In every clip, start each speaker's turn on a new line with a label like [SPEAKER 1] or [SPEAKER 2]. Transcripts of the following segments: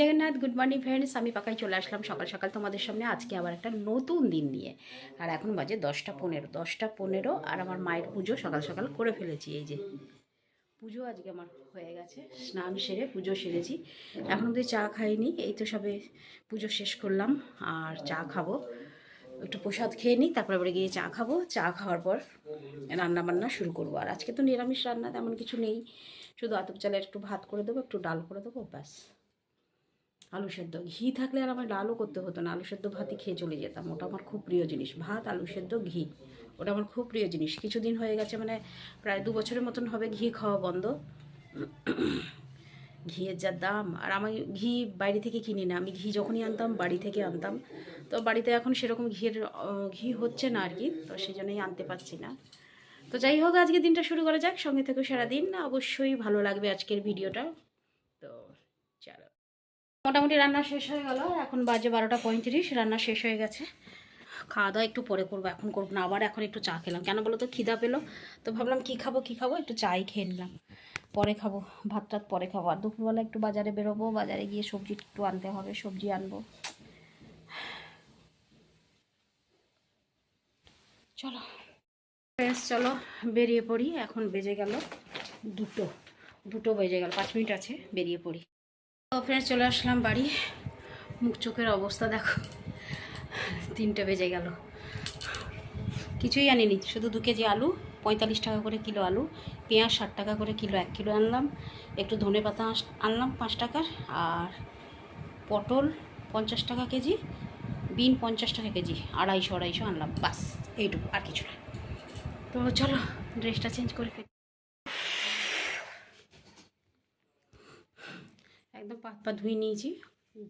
[SPEAKER 1] Jagannath good morning friends আমি পাকায় চলে আসলাম সকাল সকাল তোমাদের সামনে। আজকে আবার একটা নতুন দিন নিয়ে। আর এখন বাজে দশটা পনেরো দশটা পনেরো, আর আমার মায়ের পুজো সকাল সকাল করে ফেলেছি। এই যে পুজো আজকে আমার হয়ে গেছে, স্নান সেরে পুজো সেরেছি। এখন অবধি চা খাইনি, এই তো সবে পুজো শেষ করলাম, আর চা খাব। একটু প্রসাদ খেয়ে নিই, তারপরে আবার গিয়ে চা খাব। চা খাওয়ার পর রান্না বান্না শুরু করব। আর আজকে তো নিরামিষ রান্না তেমন কিছু নেই। শুধু আতপ চালের একটু ভাত করে দেবো, একটু ডাল করে দেবো, ব্যাস। আলু সেদ্ধ। ঘি থাকলে আর আমার লালও করতে হতো না। আলু সেদ্ধ ভাতই খেয়ে চলে যেতাম। ওটা আমার খুব প্রিয় জিনিস। ভাত, আলু সেদ্ধ, ঘি। ওটা আমার খুব প্রিয় জিনিস। কিছুদিন হয়ে গেছে মানে প্রায় দু বছরের মতন হবে ঘি খাওয়া বন্ধ। ঘিয়ের যা দাম। আর আমি ঘি বাইরে থেকে কিনি না। আমি ঘি যখনই আনতাম, বাড়ি থেকে আনতাম। তো বাড়িতে এখন সেরকম ঘিয়ের ঘি হচ্ছে না আর কি তো সেই জন্যই আনতে পারছি না। তো যাই হোক আজকে দিনটা শুরু করা যাক। সঙ্গে থেকে সারাদিন। অবশ্যই ভালো লাগবে আজকের ভিডিওটা। মোটামুটি রান্না শেষ হয়ে গেল। এখন বাজে বারোটা পঁয়ত্রিশ, রান্না শেষ হয়ে গেছে। খাওয়া দাওয়া একটু পরে করব, এখন করব না। আবার এখন একটু চা খেলাম। কেন বলো তো, খিদা পেল। তো ভাবলাম কী খাব কী খাব? একটু চাই খেয়ে নিলাম। পরে খাব, ভাত টাত পরে খাব। আর দুপুরবেলা একটু বাজারে বেরোবো, বাজারে গিয়ে সবজি একটু আনতে হবে, সবজি আনব। চলো। ফ্রেন্ডস চলো, বেরিয়ে পড়ি। এখন বেজে গেল দুটো। দুটো বেজে গেল, পাঁচ মিনিট আছে, বেরিয়ে পড়ি। তো ফ্রেন্ডস চলে আসলাম বাড়ি। মুখ চোখের অবস্থা দেখো। তিনটে বেজে গেল। কিছুই আনিনি। শুধু দু কেজি আলু, পঁয়তাল্লিশ টাকা করে কিলো আলু, পেঁয়াজ ষাট টাকা করে কিলো, এক কিলো আনলাম। একটু ধনে পাতা আনলাম পাঁচ টাকার। আর পটল পঞ্চাশ টাকা কেজি, বিন পঞ্চাশ টাকা কেজি, আড়াইশো আড়াইশো আনলাম। বাস, এইটুকু, আর কিছু না। তো চলো ড্রেসটা চেঞ্জ করে ফেলি। একদম পাত পা ধুয়ে নিয়েছি,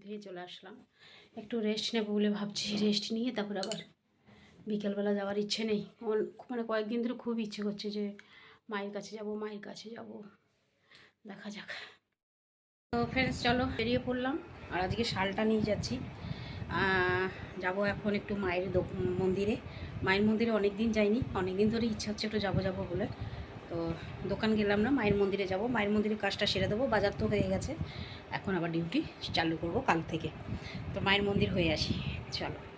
[SPEAKER 1] ধুয়ে চলে আসলাম। একটু রেস্ট নেব বলে ভাবছি রেস্ট নিয়ে তারপর আবার বিকেলবেলা যাওয়ার ইচ্ছে নেই। মানে কয়েকদিন ধরে খুব ইচ্ছে করছে যে মায়ের কাছে যাব, মায়ের কাছে যাব। দেখা যাক। তো ফ্রেন্ডস চলো বেরিয়ে পড়লাম। আর আজকে শালটা নিয়ে যাচ্ছি। যাব এখন একটু মায়ের মন্দিরে। মায়ের মন্দিরে অনেক দিন যাইনি অনেক দিন ধরে ইচ্ছা হচ্ছে একটু যাব যাব বলে। তো দোকান গেলাম না, মায়ের মন্দিরে যাব। মায়ের মন্দিরে কাজটা সেরে দেবো, বাজার তো হয়ে গেছে। এখন আবার ডিউটি চালু করব কাল থেকে। তো মায়ের মন্দির হয়ে আসি, চলো।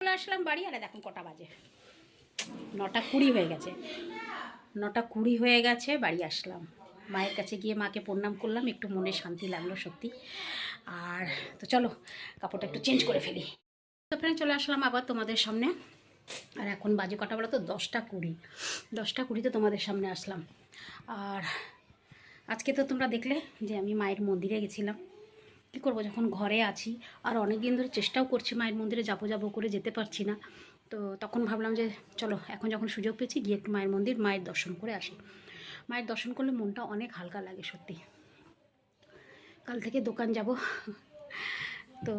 [SPEAKER 1] চলে আসলাম বাড়ি, আর দেখুন কটা বাজে। নটা কুড়ি হয়ে গেছে। নটা কুড়ি হয়ে গেছে, বাড়ি আসলাম। মায়ের কাছে গিয়ে মাকে প্রণাম করলাম, একটু মনে শান্তি লাগল সত্যি। আর তো চলো, কাপড়টা একটু চেঞ্জ করে ফেলি। তো ফ্রেন্ড চলে আসলাম আবার তোমাদের সামনে। আর এখন বাজে কটা বলো তো? দশটা কুড়ি। দশটা কুড়িতে তোমাদের সামনে আসলাম। আর আজকে তো তোমরা দেখলে যে আমি মায়ের মন্দিরে গেছিলাম। কী করব, যখন ঘরে আছি, আর অনেক দিন ধরে চেষ্টাও করছি মায়ের মন্দিরে যাব যাব করে যেতে পারছি না। তো তখন ভাবলাম যে, চলো, এখন যখন সুযোগ পেয়েছি, গিয়ে একটু মায়ের মন্দির, মায়ের দর্শন করে আসি। মায়ের দর্শন করলে মনটা অনেক হালকা লাগে, সত্যি। কাল থেকে দোকান যাব। তো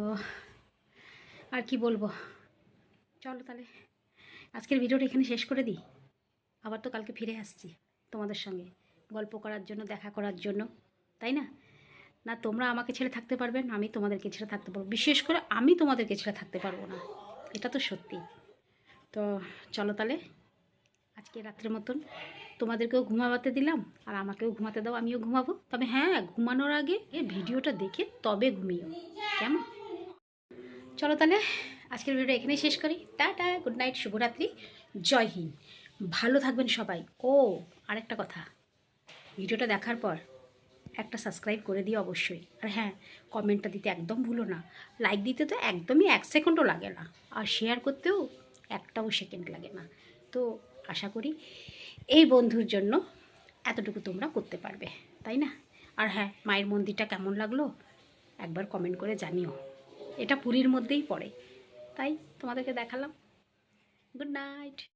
[SPEAKER 1] আর কি বলব? চলো তাহলে, আজকের ভিডিওটা এখানে শেষ করে দিই। আবার তো কালকে ফিরে আসছি তোমাদের সঙ্গে। গল্প করার জন্য, দেখা করার জন্য, তাই না? না, তোমরা আমাকে ছেড়ে থাকতে পারবে না, আমি তোমাদেরকে ছেড়ে থাকতে পারব। বিশেষ করে আমি তোমাদেরকে ছেড়ে থাকতে পারব না। এটা তো সত্যি। তো চলো তাহলে, আজকে রাত্রের মতন তোমাদেরকেও ঘুমাবাতে দিলাম, আর আমাকেও ঘুমাতে দাও, আমিও ঘুমাবো। তবে হ্যাঁ ঘুমানোর আগে এ ভিডিওটা দেখে তবে ঘুমিও কেমন? চলো তাহলে, আজকের ভিডিওটা এখানেই শেষ করি। টাটা, গুড নাইট, শুভরাত্রি, জয় হিন্দ। ভালো থাকবেন সবাই। ও, আরেকটা কথা। ভিডিওটা দেখার পর একটা সাবস্ক্রাইব করে দিও অবশ্যই। আর হ্যাঁ কমেন্টটা দিতে একদম ভুলো না। লাইক দিতে তো একদমই এক সেকেন্ডও লাগে না। আর শেয়ার করতেও একটাও সেকেন্ড লাগে না। তো আশা করি এই বন্ধুর জন্য এতটুকু তোমরা করতে পারবে, তাই না? আর হ্যাঁ মায়ের মন্দিরটা কেমন লাগল? একবার কমেন্ট করে জানিও। এটা পুরীর মধ্যেই পড়ে। তাই তোমাদেরকে দেখালাম। Good night